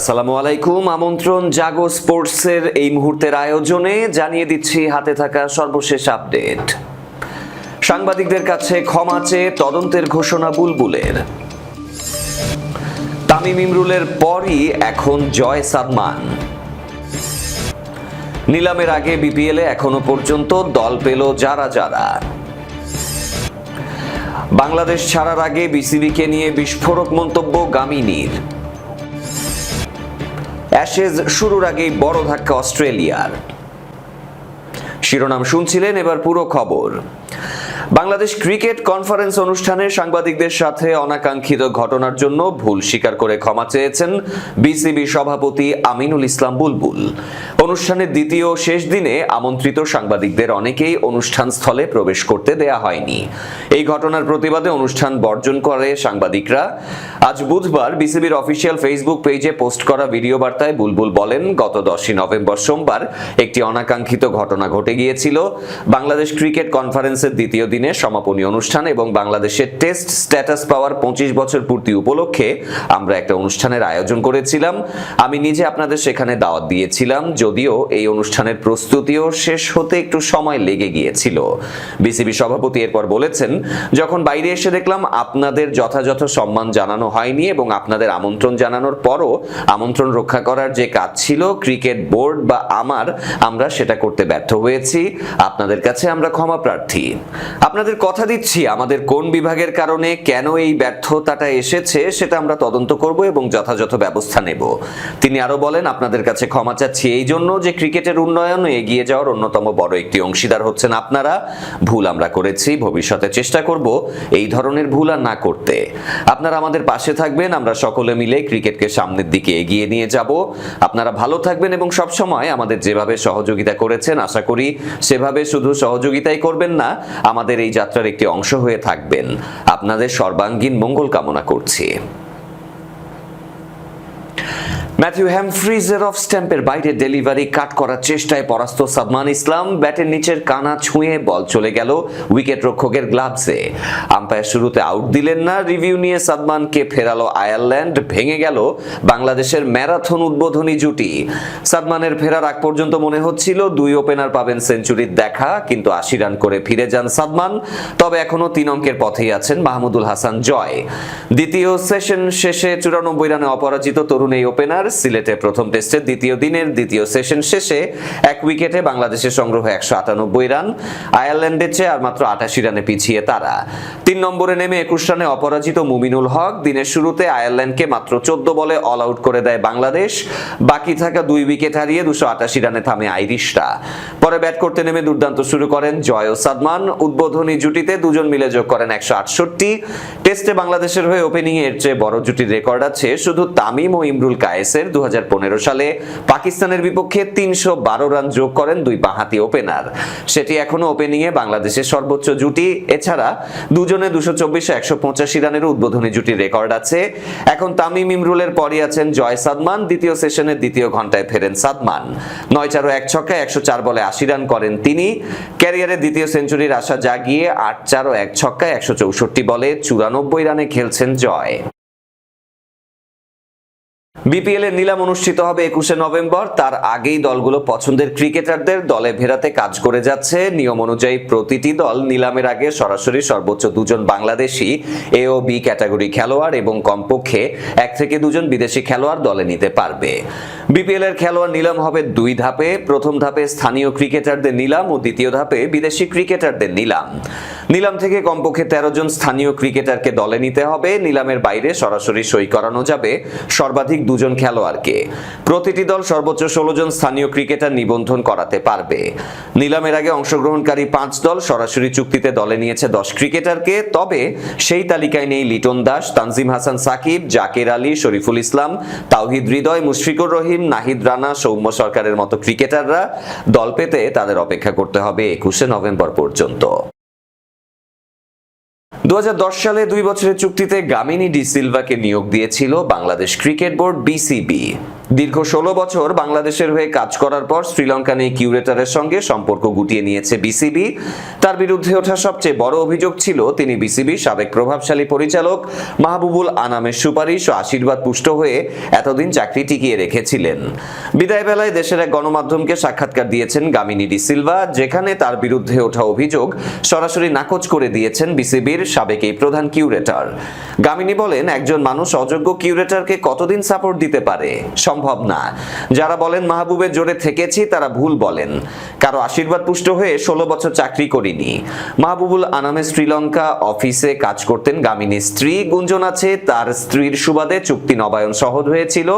আসসালামু আলাইকুম। আমন্ত্রণ জাগো স্পোর্টসের এই মুহূর্তের আয়োজনে জানিয়ে দিচ্ছি হাতে থাকা সর্বশেষ আপডেট। সাংবাদিকদের কাছে ক্ষমা চেয়ে তদন্তের ঘোষণা বুলবুলের। তামিম ইমরুলের পরই এখন জয় সাদমান নিলামের আগে বিপিএলে এখনও পর্যন্ত দল পেল যারা যারা। বাংলাদেশ ছাড়ার আগে বিসিবিকে নিয়ে বিস্ফোরক মন্তব্য গামিনীর। অ্যাশেজ শুরুর আগেই বড় ধাক্কা অস্ট্রেলিয়ার। শিরোনাম শুনছিলেন এবার পুরো খবর। বাংলাদেশ ক্রিকেট কনফারেন্স অনুষ্ঠানে সাংবাদিকদের সাথে অনাকাঙ্ক্ষিত ঘটনার জন্য ভুল স্বীকার করে ক্ষমা চেয়েছেন বিসিবি সভাপতি আমিনুল ইসলাম বুলবুল। অনুষ্ঠানের দ্বিতীয় শেষ দিনে আমন্ত্রিত সাংবাদিকদের অনেকেই অনুষ্ঠান স্থলে প্রবেশ করতে দেয়া হয়নি। এই ঘটনার প্রতিবাদে অনুষ্ঠান বর্জন করে সাংবাদিকরা। আজ বুধবার বিসিবির অফিসিয়াল ফেসবুক পেজে পোস্ট করা ভিডিও বার্তায় বুলবুল বলেন, গত দশই নভেম্বর সোমবার একটি অনাকাঙ্ক্ষিত ঘটনা ঘটে গিয়েছিল। বাংলাদেশ ক্রিকেট কনফারেন্সের দ্বিতীয় দিনে সমাপনী অনুষ্ঠান এবং বাংলাদেশের টেস্ট স্ট্যাটাস পাওয়ার পঁচিশ বছর পূর্তি উপলক্ষে আমরা একটা অনুষ্ঠানের আয়োজন করেছিলাম। আমি নিজে আপনাদের সেখানে দাওয়াত দিয়েছিলাম যদিও এই অনুষ্ঠানের প্রস্তুতিও শেষ হতে একটু সময় লেগে গিয়েছিল। বিসিবি সভাপতি এরপর বলেছেন, যখন বাইরে এসে দেখলাম আপনাদের যথাযথ সম্মান জানানো হয়নি এবং আপনাদের আমন্ত্রণ জানানোর পরও আমন্ত্রণ রক্ষা করার যে কাজ ছিল, ক্রিকেট বোর্ড বা আমার, আমরা সেটা করতে ব্যর্থ হয়েছি। আপনাদের কাছে আমরা ক্ষমা প্রার্থী। আপনাদের কথা দিচ্ছি, আমাদের কোন বিভাগের কারণে কেন এই ব্যর্থতাটা এসেছে সেটা আমরা তদন্ত করব এবং যথাযথ ব্যবস্থা নেব। তিনি আরও বলেন, আপনাদের কাছে ক্ষমা চাচ্ছি, এই জন্য যে ক্রিকেটের উন্নয়ন এগিয়ে যাওয়ার অন্যতম বড় একটি অংশীদার হচ্ছেন আপনারা। ভুল আমরা করেছি, ভবিষ্যতে চেষ্টা করব এই ধরনের ভুল আর না করতে। আপনারা আমাদের পাশে থাকবেন, আমরা সকলে মিলে ক্রিকেটকে সামনের দিকে এগিয়ে নিয়ে যাব। আপনারা ভালো থাকবেন এবং সব সময় আমাদের যেভাবে সহযোগিতা করেছেন, আশা করি সেভাবে শুধু সহযোগিতাই করবেন না, আমাদের এই যাত্রার একটি অংশ হয়ে থাকবেন। আপনাদের সর্বাঙ্গীন মঙ্গল কামনা করছি। ম্যাথিউ হ্যামফ্রিজের অফ স্ট্যাম্পের বাইরে ডেলিভারি কাট করার চেষ্টায় পরাস্ত সাদমান ইসলাম, ব্যাটের নিচের কানা ছুঁয়ে বল চলে গেল উইকেট রক্ষকের গ্লাভসে। আম্পায়ার শুরুতে আউট দিলেন না, রিভিউ নিয়ে সাদমানকে ফেরালো আয়ারল্যান্ড, ভেঙে গেল বাংলাদেশের ম্যারাথন উদ্বোধনী জুটি। সাদমানের ফেরার আগ পর্যন্ত মনে হচ্ছিল দুই ওপেনার পাবেন সেঞ্চুরির দেখা, কিন্তু আশি রান করে ফিরে যান সাদমান তবে এখনও তিন অঙ্কের পথেই আছেন মাহমুদুল হাসান জয়। দ্বিতীয় সেশন শেষে চুরানব্বই রানে অপরাজিত তরুণ এই ওপেনার সিলেটে প্রথম টেস্টের দ্বিতীয় দিনের দ্বিতীয় সেশন শেষে এক উইকেটে বাংলাদেশের সংগ্রহ একশো আটানব্বই রান, আয়ারল্যান্ডের চেয়ে আর মাত্র আটাশি রানে পিছিয়ে তারা। তিন নম্বরে নেমে একুশ রানে অপরাজিত মুমিনুল হক, দিনের শুরুতে আয়ারল্যান্ডকে মাত্র চোদ্দ বলে অল আউট করে দেয় বাংলাদেশ, বাকি থাকা দুই উইকেট হারিয়ে দুশো আটাশি রানে থামে আইরিশরা। পরে ব্যাট করতে নেমে দুর্দান্ত শুরু করেন জয় ও সাদমান, উদ্বোধনী জুটিতে দুজন মিলে যোগ করেন একশো আটষট্টি। টেস্টে বাংলাদেশের হয়ে ওপেনিং এর চেয়ে বড় জুটির রেকর্ড আছে শুধু তামিম ও ইমরুল কায়েসের। দু সালে পাকিস্তানের বিপক্ষে তিনশো বারো রান যোগ করেন দুই বাঁহাতি ওপেনার। সেটি এখনও ওপেনিং এ বাংলাদেশের সর্বোচ্চ জুটি। এছাড়া দুজনে দুশো চব্বিশ একশো পঁচাশি রানের উদ্বোধনী জুটির রেকর্ড আছে। এখন তামিম ইমরুলের পরই আছেন জয় সাদমান। দ্বিতীয় সেশনের দ্বিতীয় ঘন্টায় ফেরেন সাদমান। নয় চারো এক ছক্কায় একশো চার বলে আশি রান করেন তিনি। ক্যারিয়ারে দ্বিতীয় সেঞ্চুরির আশা জাগিয়ে আট চার ও এক ছক্কায় একশো চৌষট্টি বলে চুরানব্বই রানে খেলছেন জয়। বিপিএল এর নিলাম অনুষ্ঠিত হবে একুশে নভেম্বর। তার আগেই দলগুলো পছন্দের ক্রিকেটারদের দলে ভেরাতে কাজ করে যাচ্ছে। নিয়ম অনুযায়ী প্রতিটি দল নিলামের আগে সরাসরি সর্বোচ্চ দুজন বাংলাদেশি, এ ও বি ক্যাটাগরি খেলোয়াড় এবং কমপক্ষে এক থেকে দুজন বিদেশি খেলোয়াড় দলে নিতে পারবে। বিপিএল এর খেলোয়াড় নিলাম হবে দুই ধাপে। প্রথম ধাপে স্থানীয় ক্রিকেটারদের নিলাম ও দ্বিতীয় ধাপে বিদেশি ক্রিকেটারদের নিলাম। নিলাম থেকে কমপক্ষে তেরো জন স্থানীয় ক্রিকেটারকে দলে নিতে হবে। নিলামের বাইরে সরাসরি সই করানো যাবে। সর্বাধিক দুজন খেলোয়াড়কে। প্রতিটি দল সর্বোচ্চ ষোলো জন স্থানীয় ক্রিকেটার নিবন্ধন করাতে পারবে। নিলামের আগে অংশগ্রহণকারী পাঁচ দল সরাসরি চুক্তিতে দলে নিয়েছে দশ ক্রিকেটারকে। তবে সেই তালিকায় নেই লিটন দাস, তানজিম হাসান সাকিব, জাকের আলী, শরীফুল ইসলাম, তাওহিদ হৃদয়, মুশফিকুর রহিম, নাহিদ রানা, সৌম্য সরকারের মতো ক্রিকেটাররা। দল পেতে তাদের অপেক্ষা করতে হবে একুশে নভেম্বর পর্যন্ত। দু হাজার দশ সালে দুই বছরের চুক্তিতে গামিনী ডি সিলভাকে নিয়োগ দিয়েছিল বাংলাদেশ ক্রিকেট বোর্ড বিসিবি। দীর্ঘ ষোলো বছর বাংলাদেশের হয়ে কাজ করার পর শ্রীলঙ্কান এই কিউরেটরের সঙ্গে সম্পর্ক গুটিয়ে নিয়েছে বিসিবি। তার বিরুদ্ধে ওঠা সবচেয়ে বড় অভিযোগ ছিল তিনি বিসিবি সাবেক প্রভাবশালী পরিচালক মাহবুবুল আনামের সুপারিশ ও আশীর্বাদ পুষ্ট হয়ে এতদিন চাকরি টিকিয়ে রেখেছিলেন। বিদায় বেলায় দেশের এক গণমাধ্যমকে সাক্ষাৎকার দিয়েছেন গামিনী ডি সিলভা, যেখানে তার বিরুদ্ধে ওঠা অভিযোগ সরাসরি নাকচ করে দিয়েছেন বিসিবির সাবেক এই প্রধান কিউরেটর। গামিনী বলেন, একজন মানুষ অযোগ্য কিউরেটরকে কতদিন সাপোর্ট দিতে পারে? সম্ভব না। যারা বলেন মাহবুবের জোরে থেকেছি, তারা ভুল বলেন। কারও আশীর্বাদ পুষ্ট হয়ে ষোলো বছর চাকরি করিনি। মাহবুবুল আনামে শ্রীলঙ্কা অফিসে কাজ করতেন গামিনী স্ত্রী, গুঞ্জন আছে, তার স্ত্রীর সুবাদে চুক্তি নবায়ন সহজ হয়েছিল।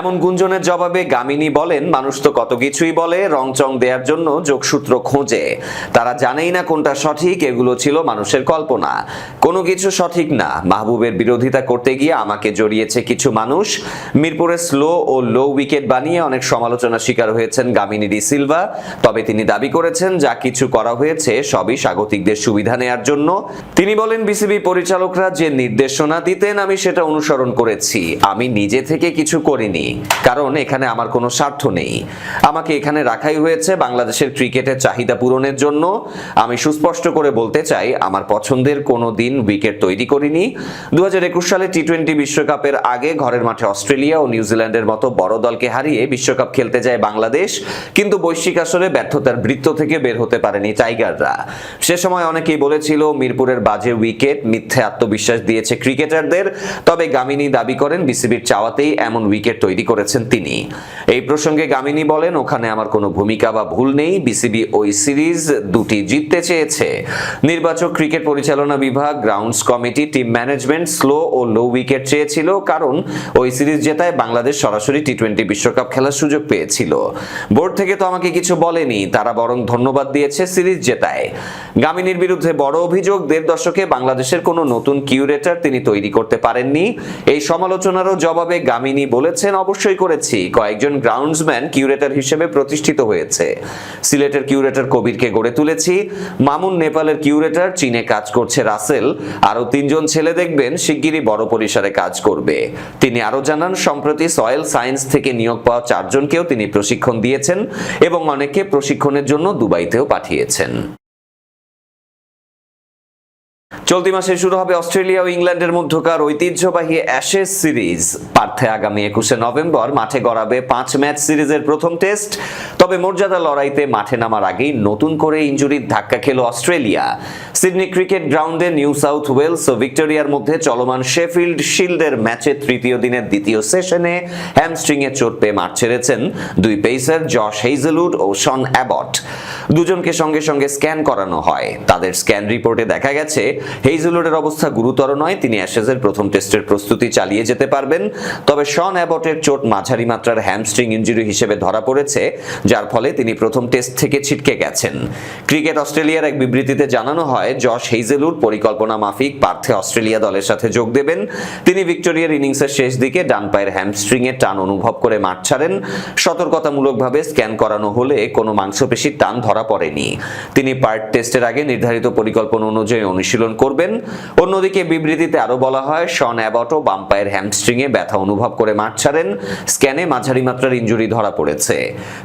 এমন গুঞ্জনের জবাবে গামিনী বলেন, মানুষ তো কত কিছুই বলে, রংচং দেওয়ার জন্য যোগসূত্র খোঁজে। তারা জানেই না কোনটা সঠিক, এগুলো ছিল মানুষের কল্পনা। কোনো কিছু সঠিক না। মাহবুবের বিরোধিতা করতে গিয়ে আমাকে জড়িয়েছে কিছু মানুষ। মিরপুরে স্লো ও লো উইকেট বানিয়ে অনেক সমালোচনা শিকার হয়েছেন গামিনী ডি সিলভা। তবে তিনি দাবি করেছেন, যা কিছু করা হয়েছে, সবই স্বাগতিকদের সুবিধা নেয়ার জন্য। তিনি বলেন, বিসিবি পরিচালকরা যে নির্দেশনা দিতেন, আমি সেটা অনুসরণ করেছি। আমি নিজে থেকে কিছু করিনি। কারণ এখানে আমার কোনো স্বার্থ নেই। আমাকে এখানে রাখাই হয়েছে বাংলাদেশের ক্রিকেটের চাহিদা পূরণের জন্য। আমি সুস্পষ্ট করে বলতে চাই, আমার পছন্দের কোনো দিন উইকেট তৈরি করিনি। দুই হাজার একুশ সালে টি টোয়েন্টি বিশ্বকাপের আগে ঘরের মাঠে অস্ট্রেলিয়া ও নিউজিল্যান্ডের মতো বড় দলকে হারিয়ে বিশ্বকাপ খেলতে যায় বাংলাদেশ। কিন্তু বৈশ্বিক আসরে ব্যর্থতার বৃত্ত থেকে বের হতে পারেনি টাইগাররা। সে সময় অনেকেই বলেছিল, মিরপুরের বাজে উইকেট মিথ্যে আত্মবিশ্বাস দিয়েছে ক্রিকেটারদের। তবে গামিনী দাবি করেন, বিসিবির চাওয়াতেই এমন উইকেট তৈরি করেছেন তিনি। এই প্রসঙ্গে গামিনী বলেন, ওখানে আমার কোনো ভূমিকা বা ভুল নেই। বিসিবি ওই সিরিজ দুটি জিততে চেয়েছে। নির্বাচক, ক্রিকেট পরিচালনা বিভাগ, grounds committee, team management slow ও লো উইকেট চেয়েছিল, কারণ ওই সিরিজ জেতায় বাংলাদেশ সরাসরি টি টোয়েন্টি বিশ্বকাপ খেলার সুযোগ পেয়েছিল। বোর্ড থেকে তো আমাকে কিছু বলেনি, তারা বরং ধন্যবাদ দিয়েছে সিরিজ জেতায়। গামিনীর বিরুদ্ধে বড় অভিযোগ, দেড় দশকে বাংলাদেশের কোনো নতুন কিউরেটর তিনি তৈরি করতে পারেননি। এই সমালোচনারও জবাবে গামিনী বলেছেন অবশ্যই করেছি। কয়েকজন গ্রাউন্ডসম্যান কিউরেটর হিসেবে প্রতিষ্ঠিত হয়েছে। সিলেটের কিউরেটর কবিরকে গড়ে তুলেছি। মামুন নেপালের কিউরেটর চীনে কাজ করছে রাসেল। আরও তিনজন ছেলে দেখবেন, শিগগিরই বড় পরিসরে কাজ করবে। তিনি আরও জানান, সম্প্রতি সয়েল সায়েন্স থেকে নিয়োগ পাওয়া চারজনকেও তিনি প্রশিক্ষণ দিয়েছেন এবং অনেকে প্রশিক্ষণের জন্য দুবাইতেও পাঠিয়েছেন। চলতি মাসে শুরু হবে অস্ট্রেলিয়া ও ইংল্যান্ডের মধ্যকার ঐতিহ্যবাহী অ্যাশেজ সিরিজ। পার্থে আগামী একুশে নভেম্বর মাঠে গড়াবে পাঁচ ম্যাচ সিরিজের প্রথম টেস্ট। তবে মর্যাদা লড়াইতে মাঠে নামার আগেই নতুন করে ইঞ্জুরির ধাক্কা খেল অস্ট্রেলিয়া। সিডনি ক্রিকেট গ্রাউন্ডে নিউ সাউথ ওয়েলস ও ভিক্টোরিয়ার মধ্যে চলমান শেফিল্ড শিল্ডের ম্যাচে তৃতীয় দিনের দ্বিতীয় সেশনে হ্যামস্ট্রিং এ চোট পেয়ে মাঠ ছেড়েছেন দুই পেসার জশ হেইজেলউড ও শন অ্যাবট। দুজনকে সঙ্গে সঙ্গে স্ক্যান করানো হয়। তাদের স্ক্যান রিপোর্টে দেখা গেছে হেইজেলউডের অবস্থা গুরুতর নয়, তিনি অ্যাশেজের প্রথম টেস্টের প্রস্তুতি চালিয়ে যেতে পারবেন। তবে শন অ্যাবটের চোট মাঝারি মাত্রার হ্যামস্ট্রিং ইঞ্জুরি হিসেবে ধরা পড়েছে, যার ফলে তিনি প্রথম টেস্ট থেকে ছিটকে গেছেন। ক্রিকেট অস্ট্রেলিয়ার এক বিবৃতিতে জানানো হয়, জশ হেইজেলুর পরিকল্পনা মাফিক পার্থে অস্ট্রেলিয়া দলের সাথে যোগ দেবেন। তিনি ভিক্টোরিয়ার ইনিংসের শেষ দিকে ডান পায়ের হ্যামস্ট্রিং এর টান অনুভব করে মাঠ ছাড়েন। সতর্কতামূলকভাবে স্ক্যান করানো হলে কোনো মাংসপেশির টান ধরা পড়েনি। তিনি পার্ট টেস্টের আগে নির্ধারিত পরিকল্পনা অনুযায়ী অনুশীলন করবেন। অন্যদিকে বিবৃতিতে আরও বলা হয়, শন অ্যাবটো বাম পায়ের হ্যামস্ট্রিং এ ব্যথা অনুভব করে মাঠ ছাড়েন। স্ক্যানে মাঝারি মাত্রার ইঞ্জুরি ধরা পড়েছে।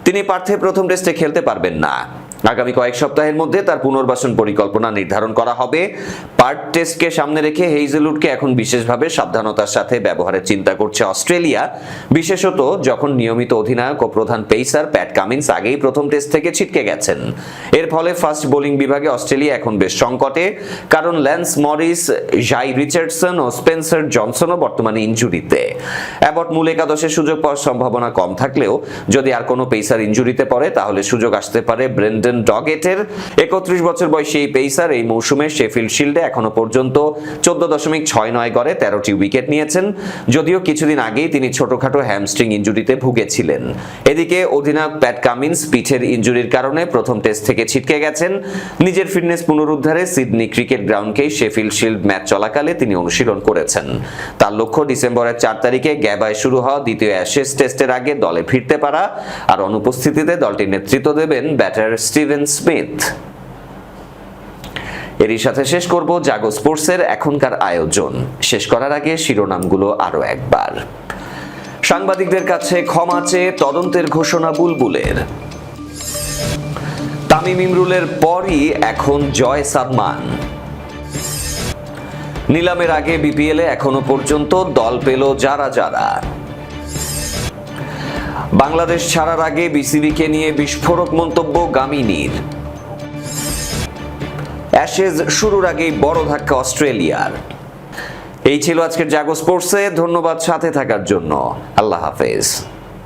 তিনি পার্থে প্রথম টেস্টে খেলতে পারবেন না। আগামী কয়েক সপ্তাহের মধ্যে তার পুনর্বাসন পরিকল্পনা নির্ধারণ করা হবে। পার্ট টেস্টকে সামনে রেখে হেইজেলউডকে এখন বিশেষভাবে সাবধানতার সাথে ব্যবহারের চিন্তা করছে অস্ট্রেলিয়া। বিশেষত যখন নিয়মিত অধিনায়ক ও প্রধান পেসার প্যাট কামিন্স আগেই প্রথম টেস্ট থেকে ছিটকে গেছেন। এর ফলে ফাস্ট বোলিং বিভাগে অস্ট্রেলিয়া এখন বেশ সংকটে, কারণ ল্যান্স মরিস, জাই রিচার্ডসন ও স্পেন্সার জনসনও বর্তমানে ইঞ্জুরিতে অ্যাবট মূল একাদশের সুযোগ পাওয়ার সম্ভাবনা কম থাকলেও যদি আর কোনো পেসার ইঞ্জুরিতে পড়ে, তাহলে সুযোগ আসতে পারে ব্রেন্ডন ডগেটের। একত্রিশ বছর বয়সী এই পেসার এই মৌসুমে শেফিল্ড শিল্ডে এখনও পর্যন্ত চোদ্দ দশমিক ছয় নয় গড়ে তেরোটি উইকেট নিয়েছেন। যদিও কিছুদিন আগেই তিনি ছোটখাটো হ্যামস্ট্রিং ইঞ্জুরিতে ভুগেছিলেন। এদিকে অধিনায়ক প্যাট কামিন্স পিঠের ইঞ্জুরির কারণে প্রথম টেস্ট থেকে ছিটকে গেছেন। নিজের ফিটনেস পুনরুদ্ধারে সিডনি ক্রিকেট গ্রাউন্ডকেই শেফিল্ড শিল্ড ম্যাচ চলাকালে তিনি অনুশীলন করেছেন। তার লক্ষ্য ডিসেম্বরের চার তারিখে গ্যাবায় শুরু হওয়া দ্বিতীয় অ্যাশেজ টেস্টের আগে দলে ফিরতে পারা আর অনুপস্থিতিতে দলটির নেতৃত্ব দেবেন ব্যাটার স্টিভেন স্মিথ। এরই সাথে শেষ করব জাগো স্পোর্টসের এখনকার আয়োজন। শেষ করার আগে শিরোনামগুলো আরও একবার। সাংবাদিকদের কাছে ক্ষমা চেয়ে তদন্তের ঘোষণা বুলবুলের। তামিম ইমরুলের পরই এখন জয় সাদমান নিলামের আগে বিপিএলে এখনও পর্যন্ত দল পেল যারা যারা। বাংলাদেশ ছাড়ার আগে বিসিবিকে নিয়ে বিস্ফোরক মন্তব্য গামিনীর। অ্যাশেজ শুরুর আগেই বড় ধাক্কা অস্ট্রেলিয়ার। এই ছিল আজকের জাগো স্পোর্টসে, ধন্যবাদ সাথে থাকার জন্য। আল্লাহ হাফেজ।